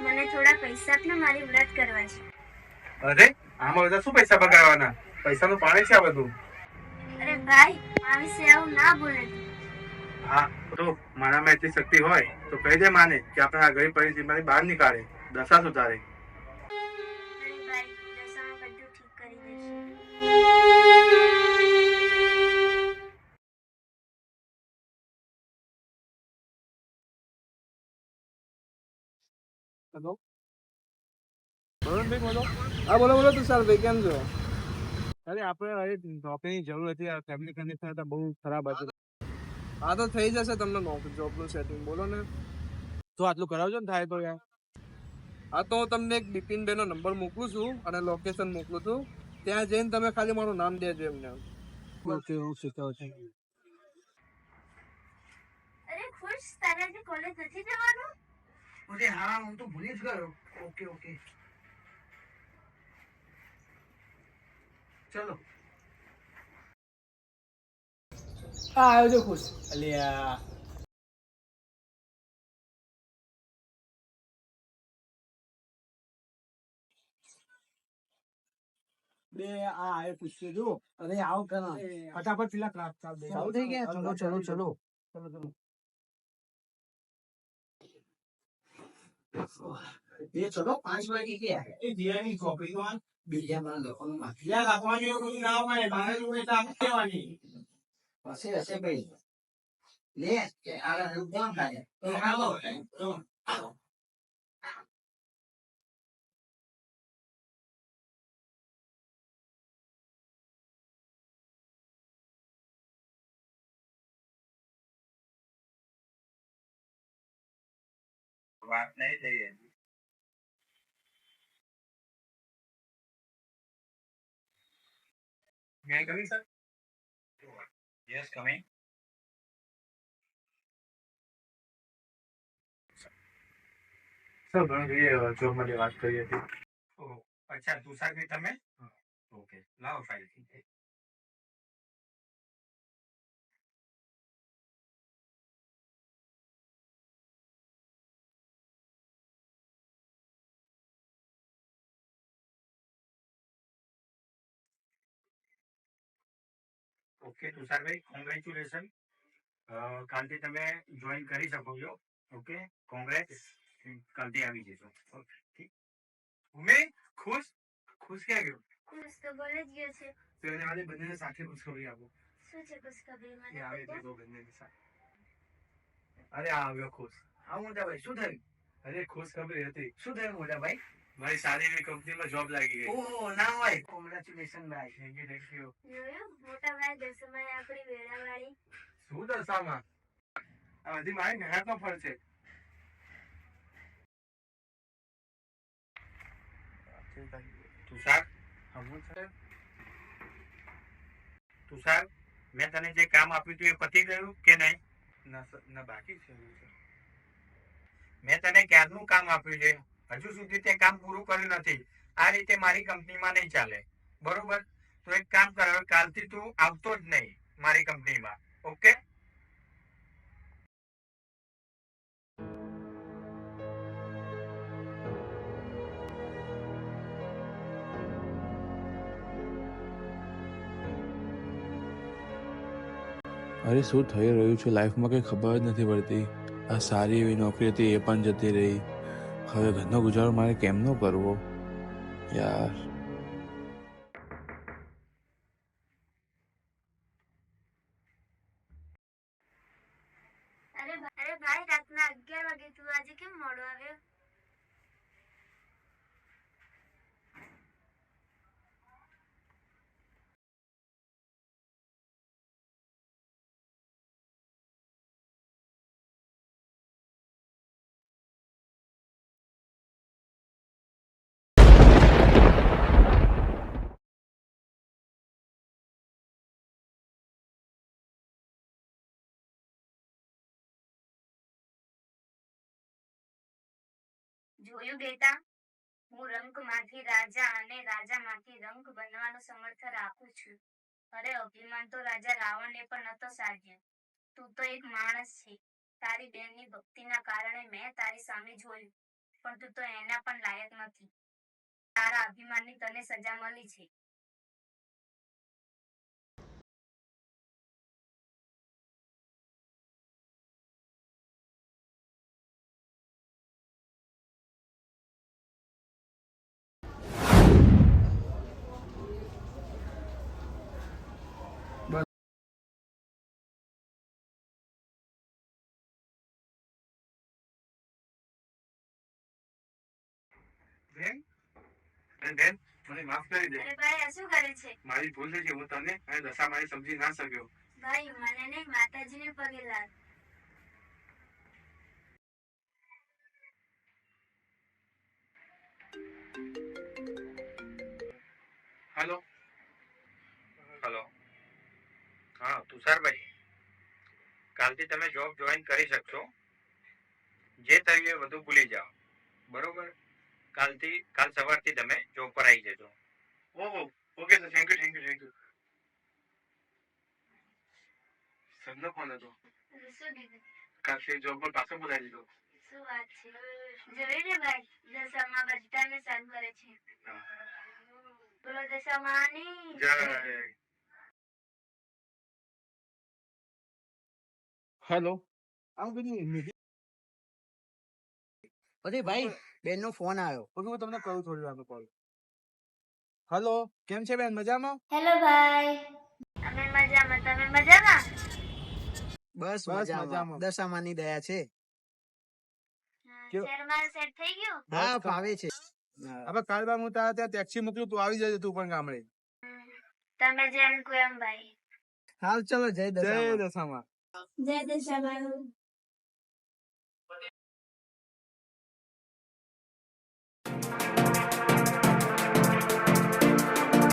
હિસાબના મારી વ્રત કરવા છે. અરે આમાં બધા શું પૈસા બગાડવાના પૈસાનું પાણી છે આ બધું. અરે ભાઈ આ વિશે આવું ના બોલે હા તો મારામાં એટલી શક્તિ હોય તો કહી દે માને કે આપણે આ ગરીબ પરિસ્થિતિમાંથી બહાર નીકાળે દશા સુધારે. હેલો? વરુણભાઈ બોલો. હા બોલો બોલો તુષારભાઈ કેમ છો? અરે આપણે નોકરીની જરૂર હતી આ ફેમિલી કન્ડિશન હતા બહુ ખરાબ હતી. હા તો થઈ જશે તમને નોકરી જોબનું સેટિંગ બોલો ને. તો આટલું કરાવજો ને થાય તો યાર. હા તો હું તમને એક બિપિનભાઈનો નંબર મોકલું છું અને લોકેશન મોકલું છું. ત્યાં જઈને તમે ખાલી મારું નામ દેજો એમને. ઓકે હું શીખવું છું અરે ખુશ? તારે આજે કોલેજ નથી જવાનું? અરે હા હું તો ભૂલી જ ગયો. Okay okay. ચલો. હા આવ્યો છો ખુશ. અલ્યા બે આ પૂછ્યો જો. અરે આવો કરા ફટાફટ પેલા ક્લાસ ચાલ દે ચાલુ થઈ ગયા. ચલો ચલો ચલો. ચલો ચલો. એ ચલો પાંચ વાગે ગયા એ જીરાની આ બીજા મારા લોકોનું બાકી રાખવાની એવું ના હોય બારે જોડે આપણે કહેવાની હશે હશે ભાઈ. લે કે આ કોણ ખાય તો તો વાત નહીં થઈ મેં કરી સર યસ કમિંગ સર ઘણું જોબ માટે વાત કરી હતી. અચ્છા તુષાર તમે? ઓકે. લાવો ફાઇલ ઓકે તુષારભાઈ કોંગ્રેચ્યુલેશન કાલથી તમે જોઈન કરી શકો છો. ઓકે કોંગ્રેસ કાલથી આવી જશો. ઓકે ઠીક. ઉમે ખુશ? ખુશ ક્યાં ગયો? ખુશ તો કોલેજ ગયો છે. તો એને આજે બંનેને સાથે ખુશખબરી આપો. શું છે ખુશખબરી? એ મને આવે તો તે બંનેની સાથે. અરે આ આવ્યો ખુશ. હા મોટા ભાઈ શું થયું? અરે ખુશખબરી હતી. શું થયું મોટા ભાઈ? મારી સારી એવી કંપનીમાં જોબ લાગી ગઈ. ઓહ ના હોય. કોંગ્રેચ્યુલેશન ભાઈ. થેન્ક યુ થેન્ક યુ મોટા ભાઈ દસમાએ આપણી વેળાવાળી શું દશામાં? આ બધી મારી મહેનત નો ફળ છે. તુષાર તુષાર મેં તને જે કામ આપ્યું હતું એ પતી ગયું કે નહીં? ના સર ના બાકી છે મેં તને ક્યારનું કામ આપ્યું છે? હજુ સુધી તે કામ પૂરું કર્યું નથી. આ રીતે મારી કંપનીમાં નહીં ચાલે. બરોબર? તો એક કામ કર કાલથી તું આવતો જ નહીં મારી કંપનીમાં. ઓકે? અરે, શું થઈ રહ્યું છે? લાઈફમાં કંઈ ખબર જ નથી પડતી. આ સારી એવી નોકરી હતી, એ પણ જતી રહી. હવે ઘરનો ગુજારો મારે કેમનો કરવો? યાર. અરે ભાઈ, રાતના અગિયાર વાગે તું આજે કેમ મોડો આવ્યો? જોયું બેટા? હું રંકમાંથી રાજા અને રાજામાંથી રંક બનવાનું સમર્થ રાખું છું. અરે, અભિમાન તો રાજા રાવણને પણ નતો સાધ્યો. તું તો એક માણસ છે. તારી બેનની ભક્તિના કારણે મેં તારી સામે જોયું. પણ તું તો એના પણ લાયક નથી. તારા અભિમાનની તને સજા મળી છે. બેન? બેન બેન મને માફ કરી દે. અરે ભાઈ આ શું કરે છે? મારી ભૂલ થઈ છે હું તને અને દશા મારી સમજી ના શક્યો. ભાઈ મને નહીં માતાજીને પગે લાગ. હાલો હેલો હા તુષારભાઈ. કાલથી તમે જોબ જોઈન કરી શકશો. જે થયું એ બધું ભૂલી જાઓ. બરોબર? કાલથી કાલ સવારથી તમે જોબ પર આવી જજો. ઓહો okay sir thank you thank you thank you સરનો કોણ હતો. કાલથી જોબ પર પાછો બોલાવી દીધો. શું વાત છે? જોયું ને ભાઈ દશામાં બધાને સારું કરે છે. બોલો દશામાની. જય. હેલો અરે ભાઈ બેન નો ફોન આવ્યો. પછી હું તમને કહું થોડી વાર કોલ હલો કેમ છે બેન? મજામાં? હેલો ભાઈ. અમે મજામાં? તમે મજામાં? બસ મજામાં. દશામાની દયા છે. સેટ થઈ ગયું? હા ફાવે છે. હવે કાલ બાર હું તારા ત્યાં ટેક્સી મોકલું તું આવી જજે તું પણ ગામડે. તમે જેમ કહો એમ ભાઈ. હાલ ચલો જય જય દશામાં. દશામાં. જય દશામાં.